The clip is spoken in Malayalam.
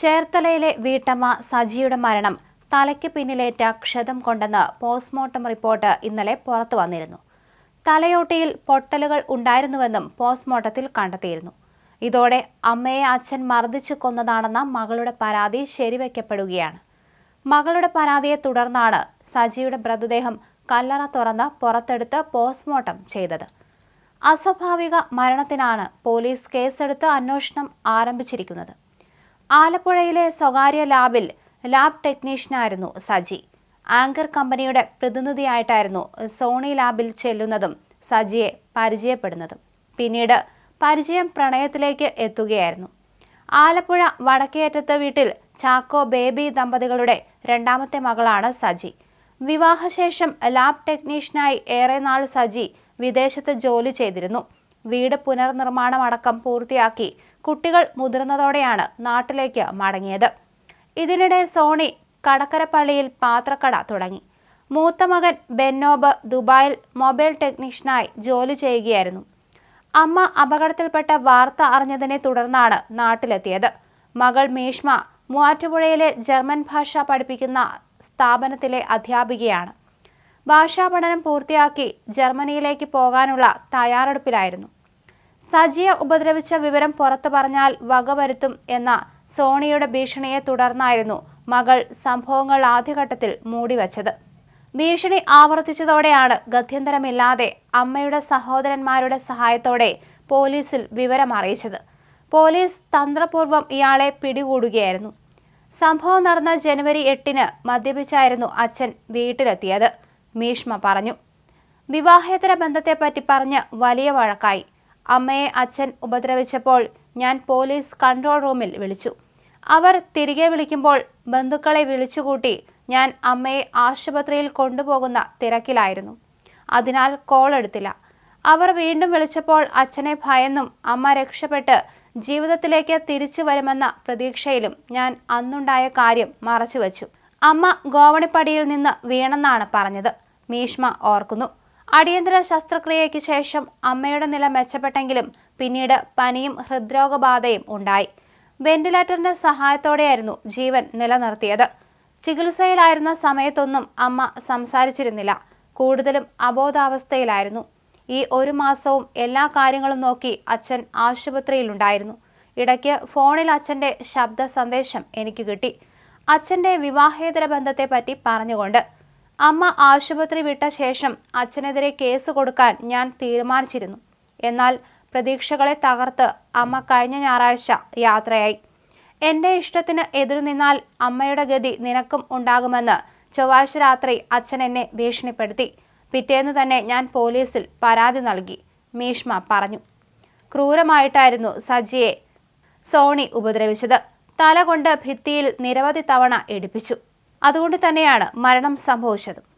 ചേർത്തലയിലെ വീട്ടമ്മ സജിയുടെ മരണം തലയ്ക്ക് പിന്നിലേറ്റ ക്ഷതം കൊണ്ടെന്ന് പോസ്റ്റ്മോർട്ടം റിപ്പോർട്ട് ഇന്നലെ പുറത്തു വന്നിരുന്നു. തലയോട്ടിയിൽ പൊട്ടലുകൾ ഉണ്ടായിരുന്നുവെന്നും പോസ്റ്റ്മോർട്ടത്തിൽ കണ്ടെത്തിയിരുന്നു. ഇതോടെ അമ്മയെ അച്ഛൻ മർദ്ദിച്ചു കൊന്നതാണെന്ന മകളുടെ പരാതി ശരിവയ്ക്കപ്പെടുകയാണ് മകളുടെ പരാതിയെ തുടർന്നാണ് സജിയുടെ മൃതദേഹം കല്ലറ തുറന്ന് പുറത്തെടുത്ത് പോസ്റ്റ്മോർട്ടം ചെയ്തത്. അസ്വാഭാവിക മരണത്തിനാണ് പോലീസ് കേസെടുത്ത് അന്വേഷണം ആരംഭിച്ചിരിക്കുന്നത്. ആലപ്പുഴയിലെ സ്വകാര്യ ലാബിൽ ലാബ് ടെക്നീഷ്യനായിരുന്നു സജി. ആങ്കർ കമ്പനിയുടെ പ്രതിനിധിയായിട്ടായിരുന്നു സോണി ലാബിൽ ചെല്ലുന്നതും സജിയെ പരിചയപ്പെടുന്നതും. പിന്നീട് പരിചയം പ്രണയത്തിലേക്ക് എത്തുകയായിരുന്നു. ആലപ്പുഴ വടക്കേറ്റത്തെ വീട്ടിൽ ചാക്കോ ബേബി ദമ്പതികളുടെ രണ്ടാമത്തെ മകളാണ് സജി. വിവാഹശേഷം ലാബ് ടെക്നീഷ്യനായി ഏറെ നാൾ സജി വിദേശത്ത് ജോലി ചെയ്തിരുന്നു. വീട് പുനർനിർമ്മാണമടക്കം പൂർത്തിയാക്കി കുട്ടികൾ മുതിർന്നതോടെയാണ് നാട്ടിലേക്ക് മടങ്ങിയത്. ഇതിനിടെ സോണി കടക്കരപ്പള്ളിയിൽ പാത്രക്കട തുടങ്ങി. മൂത്ത മകൻ ബെന്നോബ് ദുബായിൽ മൊബൈൽ ടെക്നീഷ്യനായി ജോലി ചെയ്യുകയായിരുന്നു. അമ്മ അപകടത്തിൽപ്പെട്ട വാർത്ത അറിഞ്ഞതിനെ തുടർന്നാണ് നാട്ടിലെത്തിയത്. മകൾ മീഷ്മ മൂവാറ്റുപുഴയിലെ ജർമ്മൻ ഭാഷ പഠിപ്പിക്കുന്ന സ്ഥാപനത്തിലെ അധ്യാപികയാണ്. ഭാഷാ പഠനം പൂർത്തിയാക്കി ജർമ്മനിയിലേക്ക് പോകാനുള്ള തയ്യാറെടുപ്പിലായിരുന്നു. സജിയെ ഉപദ്രവിച്ച വിവരം പുറത്തു പറഞ്ഞാൽ വകവരുത്തും എന്ന സോണിയുടെ ഭീഷണിയെ തുടർന്നായിരുന്നു മകൾ സംഭവങ്ങൾ ആദ്യഘട്ടത്തിൽ മൂടിവച്ചത്. ഭീഷണി ആവർത്തിച്ചതോടെയാണ് ഗത്യന്തരമില്ലാതെ അമ്മയുടെ സഹോദരന്മാരുടെ സഹായത്തോടെ പോലീസിൽ വിവരം അറിയിച്ചത്. പോലീസ് തന്ത്രപൂർവം ഇയാളെ പിടികൂടുകയായിരുന്നു. സംഭവം നടന്ന ജനുവരി എട്ടിന് മദ്യപിച്ചായിരുന്നു അച്ഛൻ വീട്ടിലെത്തിയത്. മീഷ്മ പറഞ്ഞു വിവാഹേതര ബന്ധത്തെപ്പറ്റി പറഞ്ഞ് വലിയ വഴക്കായി. അമ്മയെ അച്ഛൻ ഉപദ്രവിച്ചപ്പോൾ ഞാൻ പോലീസ് കൺട്രോൾ റൂമിൽ വിളിച്ചു. അവർ തിരികെ വിളിക്കുമ്പോൾ ബന്ധുക്കളെ വിളിച്ചുകൂട്ടി ഞാൻ അമ്മയെ ആശുപത്രിയിൽ കൊണ്ടുപോകുന്ന തിരക്കിലായിരുന്നു. അതിനാൽ കോൾ എടുത്തില്ല. അവർ വീണ്ടും വിളിച്ചപ്പോൾ അച്ഛനെ ഭയന്നും അമ്മ രക്ഷപ്പെട്ട് ജീവിതത്തിലേക്ക് തിരിച്ചു വരുമെന്ന പ്രതീക്ഷയിലും ഞാൻ അന്നുണ്ടായ കാര്യം മറച്ചുവെച്ചു. അമ്മ ഗോവണിപ്പടിയിൽ നിന്ന് വീണെന്നാണ് പറഞ്ഞത്. മീഷ്മ ഓർക്കുന്നു. അടിയന്തര ശസ്ത്രക്രിയയ്ക്ക് ശേഷം അമ്മയുടെ നില മെച്ചപ്പെട്ടെങ്കിലും പിന്നീട് പനിയും ഹൃദ്രോഗബാധയും ഉണ്ടായി. വെന്റിലേറ്ററിന്റെ സഹായത്തോടെയായിരുന്നു ജീവൻ നിലനിർത്തിയത്. ചികിത്സയിലായിരുന്ന സമയത്തൊന്നും അമ്മ സംസാരിച്ചിരുന്നില്ല. കൂടുതലും അബോധാവസ്ഥയിലായിരുന്നു. ഈ ഒരു മാസവും എല്ലാ കാര്യങ്ങളും നോക്കി അച്ഛൻ ആശുപത്രിയിലുണ്ടായിരുന്നു. ഇടയ്ക്ക് ഫോണിൽ അച്ഛന്റെ ശബ്ദ സന്ദേശം എനിക്ക് കിട്ടി. അച്ഛന്റെ വിവാഹേതര ബന്ധത്തെപ്പറ്റി പറഞ്ഞുകൊണ്ട് അമ്മ ആശുപത്രി വിട്ട ശേഷം അച്ഛനെതിരെ കേസ് കൊടുക്കാൻ ഞാൻ തീരുമാനിച്ചിരുന്നു. എന്നാൽ പ്രതീക്ഷകളെ തകർത്ത് അമ്മ കഴിഞ്ഞ ഞായറാഴ്ച യാത്രയായി. എന്റെ ഇഷ്ടത്തിന് എതിരു നിന്നാൽ അമ്മയുടെ ഗതി നിനക്കും ഉണ്ടാകുമെന്ന് ചൊവ്വാഴ്ച രാത്രി അച്ഛൻ എന്നെ ഭീഷണിപ്പെടുത്തി. പിറ്റേന്ന് തന്നെ ഞാൻ പോലീസിൽ പരാതി നൽകി മീഷ്മ പറഞ്ഞു. ക്രൂരമായിട്ടായിരുന്നു സജിയെ സോണി ഉപദ്രവിച്ചത്. തല കൊണ്ട് ഭിത്തിയിൽ നിരവധി തവണ ഇടിപ്പിച്ചു. അതുകൊണ്ട് തന്നെയാണ് മരണം സംഭവിച്ചത്